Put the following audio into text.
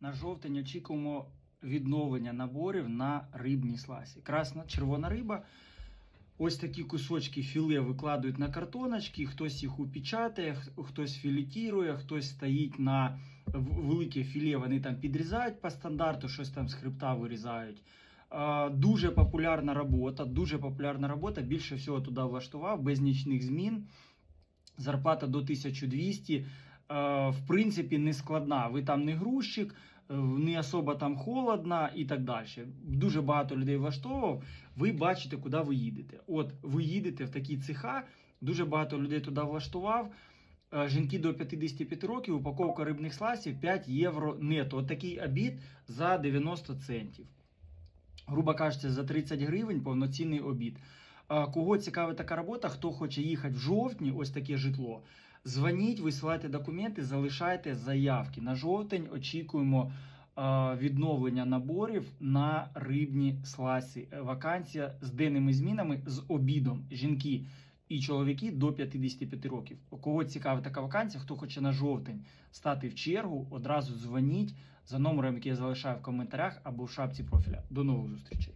На жовтень очікуємо відновлення наборів на рибні сласі. Красна червона риба. Ось такі кусочки філе викладають на картоночки, хтось їх упечатає, хтось філетірує, хтось стоїть на велике філе, вони там підрізають по стандарту, щось там з хребта вирізають. Дуже популярна робота, дуже популярна робота. Більше всього туди влаштував, без нічних змін. Зарплата до 1200. Е, В принципі, не складна. Ви там не грузчик, е, не особо там холодно і так далі. Дуже багато людей влаштовував. Ви бачите, куди ви їдете. От ви їдете в такі цеха, дуже багато людей туди влаштував. Е, Жінки до 55 років, упаковка рибних сласів 5 євро нето. От такий обід за 90 центів. Грубо кажучи, за 30 гривень повноцінний обід. Кого цікавить така робота, хто хоче їхати в жовтні, ось таке житло. Дзвоніть, висилайте документи, залишайте заявки. На жовтень очікуємо відновлення наборів на рибні сласі. Е, Вакансія з денними змінами з обідом. Жінки і чоловіки до 55 років. У кого цікава така вакансія, хто хоче на жовтень стати в чергу, одразу дзвоніть за номером, який я залишаю в коментарях або в шапці профіля. До нових зустрічей.